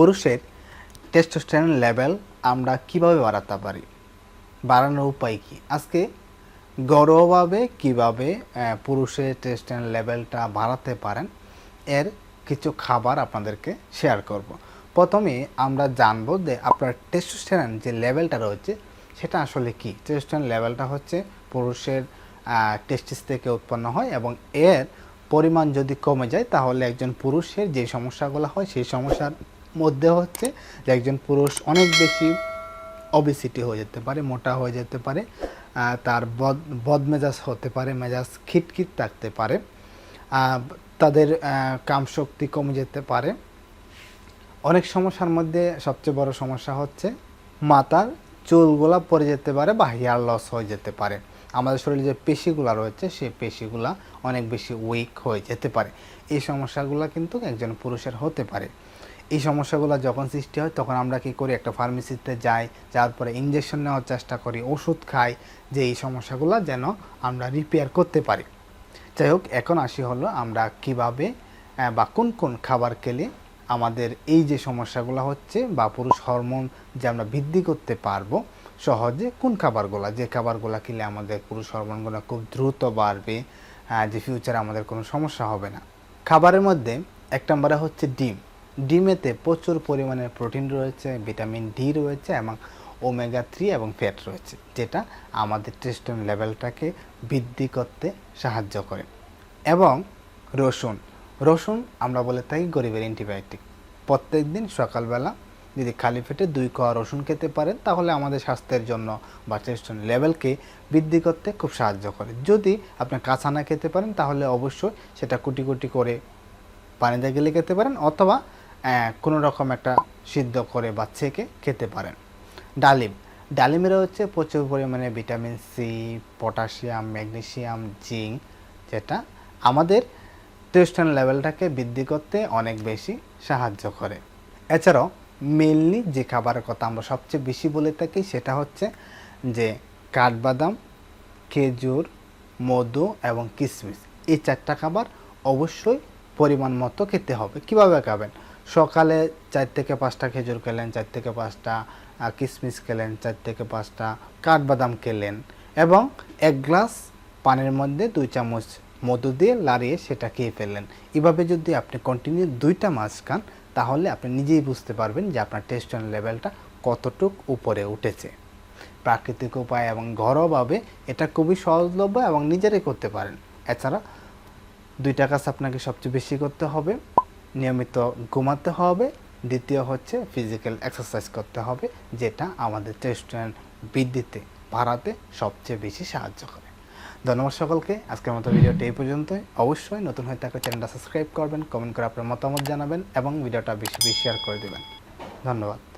পুরুষের testosterone level আমরা কীভাবে বাড়াতে পারি? বাড়ানোর উপায় কি? আজকে ঘরোয়াভাবে কীভাবে পুরুষের টেস্টোস্টেরন লেভেলটা বাড়াতে পারেন, এর কিছু খাবার আপনাদেরকে শেয়ার করব। প্রথমে আমরা জানব যে আপনার টেস্টোস্টেরন যে লেভেলটা রয়েছে, সেটা আসলে কি? টেস্টোস্টেরন লেভেলটা হচ্ছে পুরুষের টেস্টিস থেকে উৎপন্ন হয় এবং এর পরিমাণ যদি কমে যায়, তাহলে একজন পুরুষের যে সমস্যাগুলো হয়, সেই সমস্যার মধ্যে হচ্ছে যে একজন পুরুষ অনেক বেশি অবিসিটি হয়ে যেতে পারে, মোটা হয়ে যেতে পারে তার বদ, বদমেজাজ হতে পারে, মেজাজ খিটখিট থাকতে পারে তাদের কামশক্তি কমে যেতে পারে। অনেক সমস্যার মধ্যে সবচেয়ে বড় সমস্যা হচ্ছে মাথার চুলগুলা পড়ে যেতে পারে বা হেয়ার লস হয়ে যেতে পারে। আমাদের শরীরে যে পেশিগুলো রয়েছে সেই পেশিগুলা অনেক বেশি উইক হয়ে যেতে পারে। এই সমস্যাগুলো কিন্তু একজন পুরুষের হতে পারে। এই সমস্যাগুলো যখন সৃষ্টি হয়, তখন আমরা কি করি? একটা ফার্মেসিতে যাই, যাওয়ার পরে ইঞ্জেকশন নেওয়ার চেষ্টা করি, ওষুধ খাই যে এই সমস্যাগুলো যেন আমরা রিপেয়ার করতে পারি। যাই হোক, এখন আসি হলো আমরা কীভাবে বা কোন কোন খাবার খেলে আমাদের এই যে সমস্যাগুলো হচ্ছে বা পুরুষ হরমোন যে আমরা বৃদ্ধি করতে পারব সহজে, কোন খাবারগুলো? যে খাবারগুলো খেলে আমাদের পুরুষ হরমোনগুলো খুব দ্রুত বাড়বে যে ফিউচারে আমাদের কোনো সমস্যা হবে না। খাবারের মধ্যে এক নম্বরে হচ্ছে ডিম। ডিমেতে প্রচুর পরিমাণে প্রোটিন রয়েছে, ভিটামিন ডি রয়েছে এবং ওমেগা থ্রি এবং ফ্যাট রয়েছে, যেটা আমাদের টেস্টন লেভেলটাকে বৃদ্ধি করতে সাহায্য করে। এবং রসুন রসুন আমরা বলে থাকি গরিবের অ্যান্টিবায়োটিক প্রত্যেক দিন সকালবেলা যদি খালি পেটে দুই কোয়া রসুন খেতে পারেন, তাহলে আমাদের স্বাস্থ্যের জন্য বা টেস্টন লেভেলকে বৃদ্ধি করতে খুব সাহায্য করে। যদি আপনি কাঁচা না খেতে পারেন, তাহলে অবশ্যই সেটা কুটি কুটি করে পানিতে গেলে খেতে পারেন, অথবা কোনো রকম একটা সিদ্ধ করে বাচ্চাকে খেতে পারেন। ডালিম। ডালিমের হচ্ছে প্রচুর পরিমাণে vitamin C, potassium magnesium zinc, যেটা আমাদের টেস্টন লেভেলটাকে বৃদ্ধি করতে অনেক বেশি সাহায্য করে। এছাড়াও মেনলি যে খাবারের কথা আমরা সবচেয়ে বেশি বলে থাকি সেটা হচ্ছে যে কাঠবাদাম, খেজুর, মধু এবং কিশমিশ এই চারটা খাবার অবশ্যই পরিমাণ মতো খেতে হবে। কীভাবে খাবেন? সকালে চার থেকে পাঁচটা খেজুর খেলেন, চার থেকে পাঁচটা কিশমিশ খেলেন, চার থেকে পাঁচটা কাঠবাদাম খেলেন এবং এক গ্লাস পানির মধ্যে দুই চামচ মধু দিয়ে লাড়িয়ে সেটা খেয়ে ফেললেন। এভাবে যদি আপনি কন্টিনিউ দুইটা মাছ খান, তাহলে আপনি নিজেই বুঝতে পারবেন যে আপনার টেস্টন লেভেলটা কতটুক উপরে উঠেছে। প্রাকৃতিক উপায় এবং ঘরোয়াভাবে এটা খুবই সহজলভ্য এবং নিজেরাই করতে পারেন। এছাড়া দুইটা কাজ আপনাকে সবচেয়ে বেশি করতে হবে। নিয়মিত ঘুমাতে হবে। দ্বিতীয় হচ্ছে ফিজিক্যাল এক্সারসাইজ করতে হবে, যেটা আমাদের টেস্টোস্টেরন বৃদ্ধিতে, বাড়াতে সবচেয়ে বেশি সাহায্য করে। ধন্যবাদ সকলকে। আজকের মতো ভিডিওটি এই পর্যন্তই। অবশ্যই নতুন হয়ে থাকলে চ্যানেলটা সাবস্ক্রাইব করবেন কমেন্ট করে আপনার মতামত জানাবেন এবং ভিডিওটা বেশি বেশি শেয়ার করে দেবেন। ধন্যবাদ।